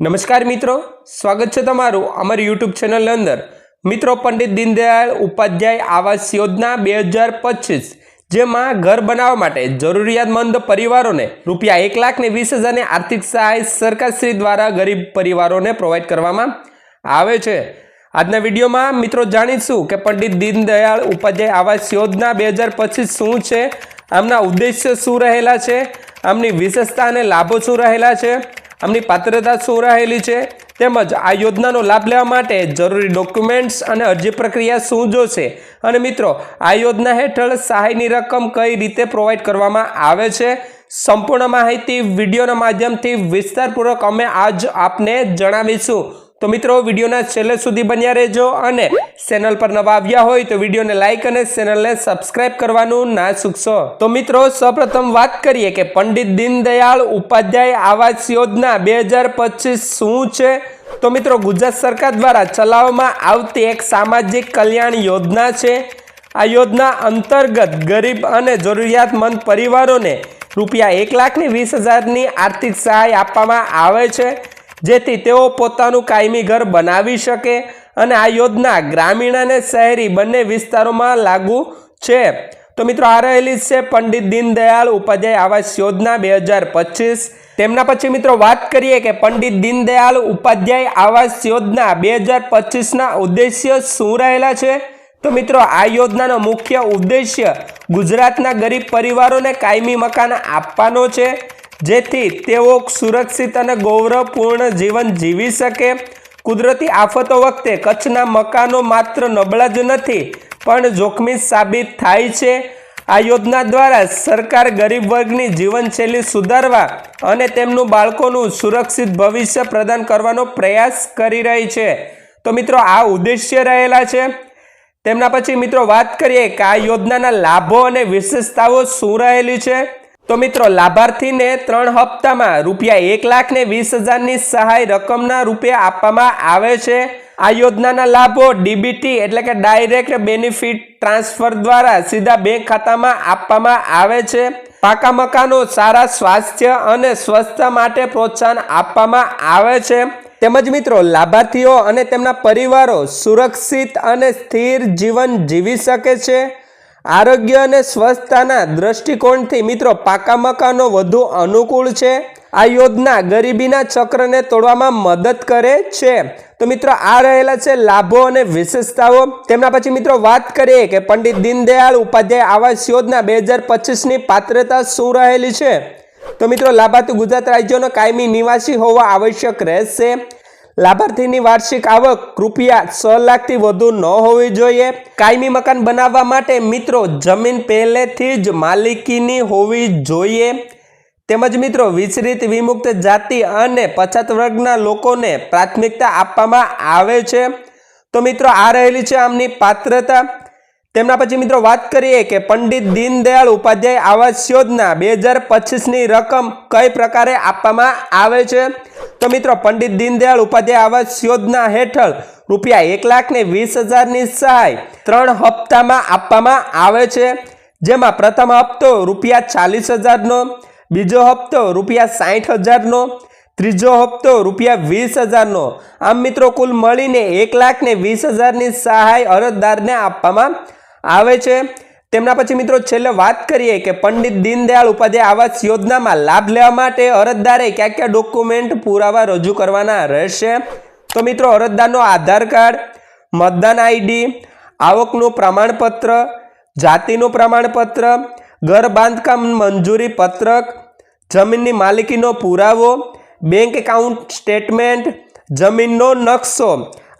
નમસ્કાર મિત્રો, સ્વાગત છે તમારું અમારી યુટ્યુબ ચેનલની અંદર. મિત્રો, પંડિત દીનદયાળ ઉપાધ્યાય આવાસ યોજના બે હજાર પચીસ, જેમાં ઘર બનાવવા માટે જરૂરિયાતમંદ પરિવારોને રૂપિયા એક લાખ ને વીસ હજારની આર્થિક સહાય સરકારશ્રી દ્વારા ગરીબ પરિવારોને પ્રોવાઈડ કરવામાં આવે છે. આજના વિડીયોમાં મિત્રો જાણીશું કે પંડિત દીનદયાળ ઉપાધ્યાય આવાસ યોજના બે હજાર પચીસ શું છે, આમના ઉદ્દેશ્ય શું રહેલા છે, આમની વિશેષતા અને લાભો શું રહેલા છે આમની પાત્રતા શું રહેલી છે. તેમજ આ યોજનાનો લાભ લેવા માટે જરૂરી ડોક્યુમેન્ટ્સ અને અરજી પ્રક્રિયા શું જોશે? અને મિત્રો, આ યોજના હેઠળ સહાયની રકમ કઈ રીતે પ્રોવાઈડ કરવામાં આવે છે? સંપૂર્ણ માહિતી વિડીયોના માધ્યમથી વિસ્તારપૂર્વક અમે આજ આપને જણાવીશું. તો મિત્રો, વિડીયોના છેલ્લે સુધી બન્યા રહેજો અને ચેનલ પર નવા આવ્યા હોય તો વિડીયોને લાઇક અને ચેનલને સબસ્ક્રાઇબ કરવાનું ના ચૂકશો. તો મિત્રો, સૌપ્રથમ વાત કરીએ કે પંડિત દીનદયાળ ઉપાધ્યાય આવાસ યોજના બે હજાર પચીસ શું છે? તો મિત્રો, ગુજરાત સરકાર દ્વારા ચલાવવામાં આવતી એક સામાજિક કલ્યાણ યોજના છે. આ યોજના અંતર્ગત ગરીબ અને જરૂરિયાતમંદ પરિવારોને રૂપિયા એક લાખની વીસ હજારની આર્થિક સહાય આપવામાં આવે છે. જેથી તેઓ પોતાનું કાયમી ઘર બનાવી શકે અને આ યોજના ગ્રામીણ અને શહેરી બંને વિસ્તારોમાં લાગુ છે. તો મિત્રો, આ રહેલી છે પંડિત દીનદયાળ ઉપાધ્યાય આવાસ યોજના બે હજાર પચીસ. તેમના પછી મિત્રો, વાત કરીએ કે પંડિત દીનદયાળ ઉપાધ્યાય આવાસ યોજના બે હજાર પચીસના ઉદ્દેશ્ય શું રહેલા છે? તો મિત્રો, આ યોજનાનો મુખ્ય ઉદ્દેશ્ય ગુજરાતના ગરીબ પરિવારોને કાયમી મકાન આપવાનો છે. જેથી તેઓ સુરક્ષિત અને ગૌરવપૂર્ણ જીવન જીવી શકે. કુદરતી આફતો વખતે કચ્છના મકાનો માત્ર નબળા જ નથી, પણ જોખમી સાબિત થાય છે. આ યોજના દ્વારા સરકાર ગરીબ વર્ગની જીવનશૈલી સુધારવા અને તેમનું બાળકોનું સુરક્ષિત ભવિષ્ય પ્રદાન કરવાનો પ્રયાસ કરી રહી છે. તો મિત્રો, આ ઉદ્દેશ્ય રહેલા છે. તેમના પછી મિત્રો વાત કરીએ કે આ યોજનાના લાભો અને વિશેષતાઓ શું રહેલી છે? તો મિત્રો, લાભાર્થીને ત્રણ હપ્તામાં રૂપિયા એક લાખ ને વીસ હજારની સહાય રકમના રૂપે આપવામાં આવે છે. આ યોજનાના લાભો ડીબીટી એટલે કે ડાયરેક્ટ બેનિફિટ ટ્રાન્સફર દ્વારા સીધા બેંક ખાતામાં આપવામાં આવે છે. પાકા મકાનો, સારા સ્વાસ્થ્ય અને સ્વચ્છતા માટે પ્રોત્સાહન આપવામાં આવે છે. તેમજ મિત્રો, લાભાર્થીઓ અને તેમના પરિવારો સુરક્ષિત અને સ્થિર જીવન જીવી શકે છે. આરોગ્ય અને સ્વસ્થતાના દ્રષ્ટિકોણથી મિત્રો પાકા મકાનો વધુ અનુકૂળ છે. આ યોજના ગરીબીના ચક્રને તોડવામાં મદદ કરે છે. તો મિત્રો આ રહેલા છે લાભો અને વિશેષતાઓ. તેમના પછી મિત્રો વાત કરીએ કે પંડિત દીનદયાળ ઉપાધ્યાય આવાસ યોજના બે હજાર પચીસની પાત્રતા શું રહેલી છે? તો મિત્રો લાભાર્થી ગુજરાત રાજ્યનો કાયમી નિવાસી હોવા આવશ્યક રહેશે. લાભાર્થીની વાર્ષિક આવક રૂપિયા છ લાખથી વધુ ન હોવી જોઈએ. કાયમી મકાન બનાવવા માટે મિત્રો જમીન પહેલેથી જ માલિકીની હોવી જોઈએ. તેમજ મિત્રો વિચરિત વિમુક્ત જાતિ અને પછાત વર્ગના લોકોને પ્રાથમિકતા આપવામાં આવે છે. તો મિત્રો આ રહેલી છે આમની પાત્રતા. તેમના પછી મિત્રો વાત કરીએ કે પંડિત દીનદયાળ ઉપાધ્યાય આવાસ યોજના બે હજાર પચીસની રકમ કઈ પ્રકારે આપવામાં આવે છે? તો મિત્રો, પંડિત દીનદયાળ ઉપાધ્યાય આવાસ યોજના હેઠળ રૂપિયા એક લાખ ને વીસ હજારની સહાય ત્રણ હપ્તામાં આપવામાં આવે છે. જેમાં પ્રથમ હપ્તો રૂપિયા ચાલીસ હજારનો, બીજો હપ્તો રૂપિયા સાઠ હજારનો, ત્રીજો હપ્તો રૂપિયા વીસ હજારનો. આમ મિત્રો, કુલ મળીને એક લાખ ને વીસ હજારની સહાય અરજદારને આપવામાં આવે છે. તેમના પછી મિત્રો છેલ્લે વાત કરીએ કે પંડિત દીનદયાળ ઉપાધ્યાય આવાસ યોજનામાં લાભ લેવા માટે અરજદારે કયા કયા ડોક્યુમેન્ટ પુરાવા રજૂ કરવાના રહેશે? તો મિત્રો અરજદારનો આધાર કાર્ડ, મતદાન આઈડી, આવકનું પ્રમાણપત્ર, જાતિનું પ્રમાણપત્ર, ઘર બાંધકામ મંજૂરી પત્રક, જમીનની માલિકીનો પુરાવો, બેંક એકાઉન્ટ સ્ટેટમેન્ટ, જમીનનો નકશો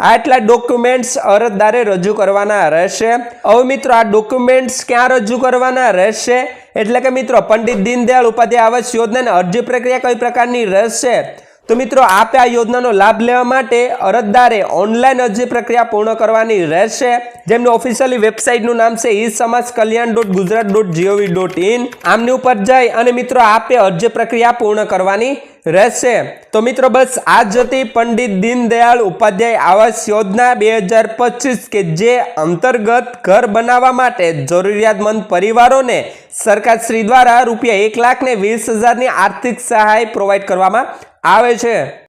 આટલા ડોક્યુમેન્ટ્સ અરજદારે રજૂ કરવાના રહેશે. હવે મિત્રો, આ ડોક્યુમેન્ટ્સ ક્યાં રજૂ કરવાના રહેશે? એટલે કે મિત્રો, પંડિત દીનદયાળ ઉપાધ્યાય આવાસ યોજનાની અરજી પ્રક્રિયા કઈ પ્રકારની રહેશે? તો મિત્રો, આપે આ યોજનાનો લાભ લેવા માટે અરજદારે ઓનલાઈન અરજી પ્રક્રિયા પૂર્ણ કરવાની રહેશે. જેમની ઓફિશિયલી વેબસાઇટનું નામ છે ઈ સમાજ કલ્યાણ dot Gujarat dot G O V dot in. આમની ઉપર જઈ અને મિત્રો, આપે અરજી પ્રક્રિયા પૂર્ણ કરવાની રહેશે. તો મિત્રો, બસ આ જ હતી પંડિત દીનદયાળ ઉપાધ્યાય આવાસ યોજના બે હજાર પચીસ કે જે અંતર્ગત ઘર બનાવવા માટે જરૂરિયાતમંદ પરિવારોને સરકારશ્રી દ્વારા રૂપિયા એક લાખ ને વીસ હજારની આર્થિક સહાય પ્રોવાઈડ કરવામાં આવે છે